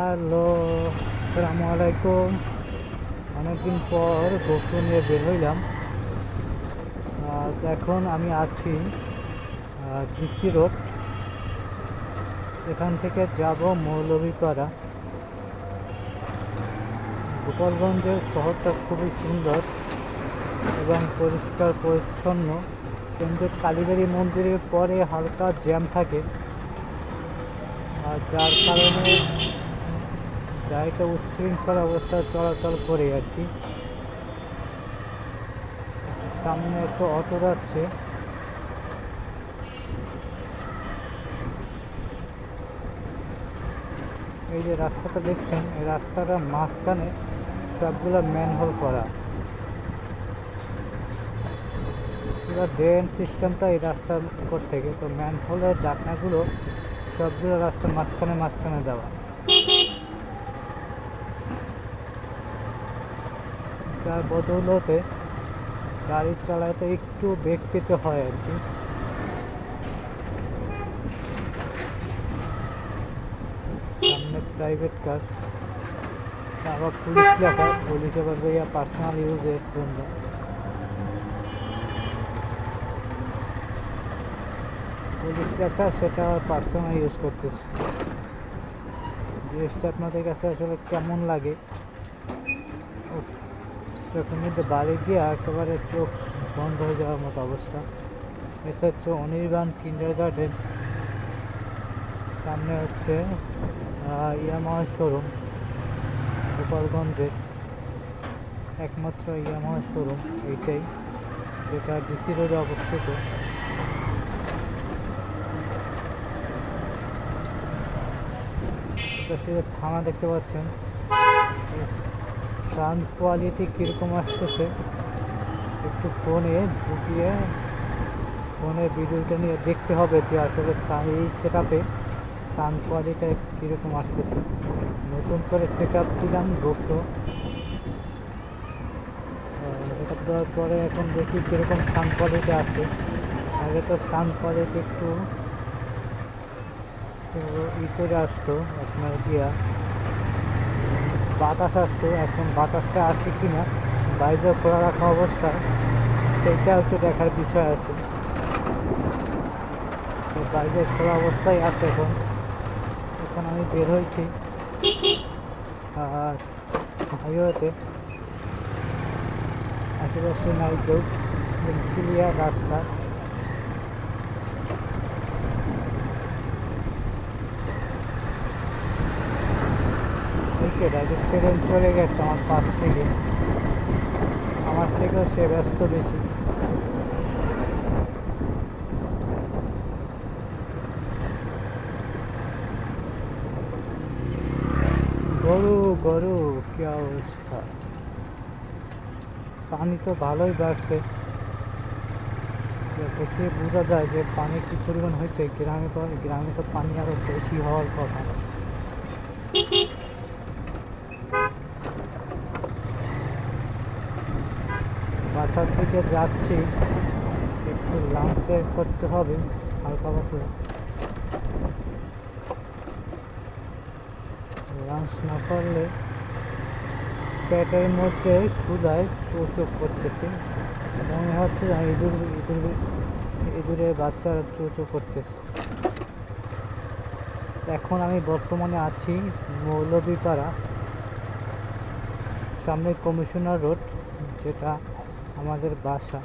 Hello, আসসালামু আলাইকুম। অনেকদিন পর গোপ্র নিয়ে বের হইলাম। এখন আমি আছি ডিসি রোড। এখান থেকে যাব মৌলভীপাড়া। গোপালগঞ্জের শহরটা খুবই সুন্দর এবং পরিষ্কার পরিচ্ছন্ন। কিন্তু কালীবাড়ি মন্দিরের পরে হালকা জ্যাম থাকে। আর যার কারণে গাড়িটা উচ্ছৃঙ্খল অবস্থায় চলাচল করে আর কি। সামনে একটা অটো যাচ্ছে। এই যে রাস্তাটা দেখছেন, এই রাস্তাটার মাঝখানে সবগুলো ম্যানহোল করা। ড্রেন সিস্টেমটা এই রাস্তার উপর থেকে। তো ম্যানহোলের ডাকনাগুলো সবগুলো রাস্তার মাঝখানে মাঝখানে দেওয়া। যার বদৌলতে গাড়ি চালাতে একটু বেগ পেতে হয় আর কি। প্রাইভেট কার আবার পুলিশ লেখা পুলিশ আবার ইয়া পার্সোনাল ইউজের জন্য। পুলিশ লেখা, সেটা আবার পার্সোনাল ইউজ করতেছে। জিনিসটা আপনাদের কাছে আসলে কেমন লাগে? চোখের মধ্যে বাড়ি গিয়ে একেবারে চোখ বন্ধ হয়ে যাওয়ার মতো অবস্থা। এটা হচ্ছে অনির্বাণ কিন্ডার গার্ডেন সামনে হচ্ছে ইয়ামাহা শোরুম গোপালগঞ্জের। একমাত্র ইয়ামাহা শোরুম এইটাই, যেটা ডিসি রোডে অবস্থিত। থানা দেখতে পাচ্ছেন। সাউন্ড কোয়ালিটি কীরকম আসতেছে, একটু ফোনে ঢুকিয়ে ফোনে ভিডিওটা নিয়ে দেখতে হবে যে আসলে এই সেট আপে সাউন্ড কোয়ালিটি কীরকম আসতেছে। নতুন করে সেট আপ দিলাম গোপ্রো সেট আপ দেওয়ার পরে এখন দেখি কীরকম সাউন্ড কোয়ালিটি আসে আগে তো সাউন্ড কোয়ালিটি একটু ই করে আসতো, আপনার গিয়া বাতাস আসতো এখন বাতাসটা আসে কি না বাইরে খোলা রাখা অবস্থায় সেইটা একটু দেখার বিষয় আছে। তো বাইরে খোলা অবস্থায় আছে এখন। এখন আমি বের হয়েছি। আর হাইওয়েতে আশেপাশে নাই কেউ ক্লিয়ার রাস্তা। ডাইরেক্ট ট্রেন চলে গেছে আমার পাশ থেকে। আমার থেকেও সে ব্যস্ত বেশি। গরু গরু, কি অবস্থা? পানি তো ভালোই বাড়ছে। দেখে বোঝা যায় যে পানি কি পরিমাণ হয়েছে? গ্রামে গ্রামে তো পানি আরও বেশি হওয়ার কথা। দিকে যাচ্ছি, একটু লাঞ্চ করতে হবে, হালকা পাতলা। লাঞ্চ না করলে পেটের মধ্যে ক্ষুদায় চোচোক করতেছে। মনে হচ্ছে ইঁদুর ইঁদুর ইঁদুরের বাচ্চারা চোচো করতেছে। এখন আমি বর্তমানে আছি মৌলভীপাড়া, সামনে কমিশনার রোড, যেটা আমাদের বাসা।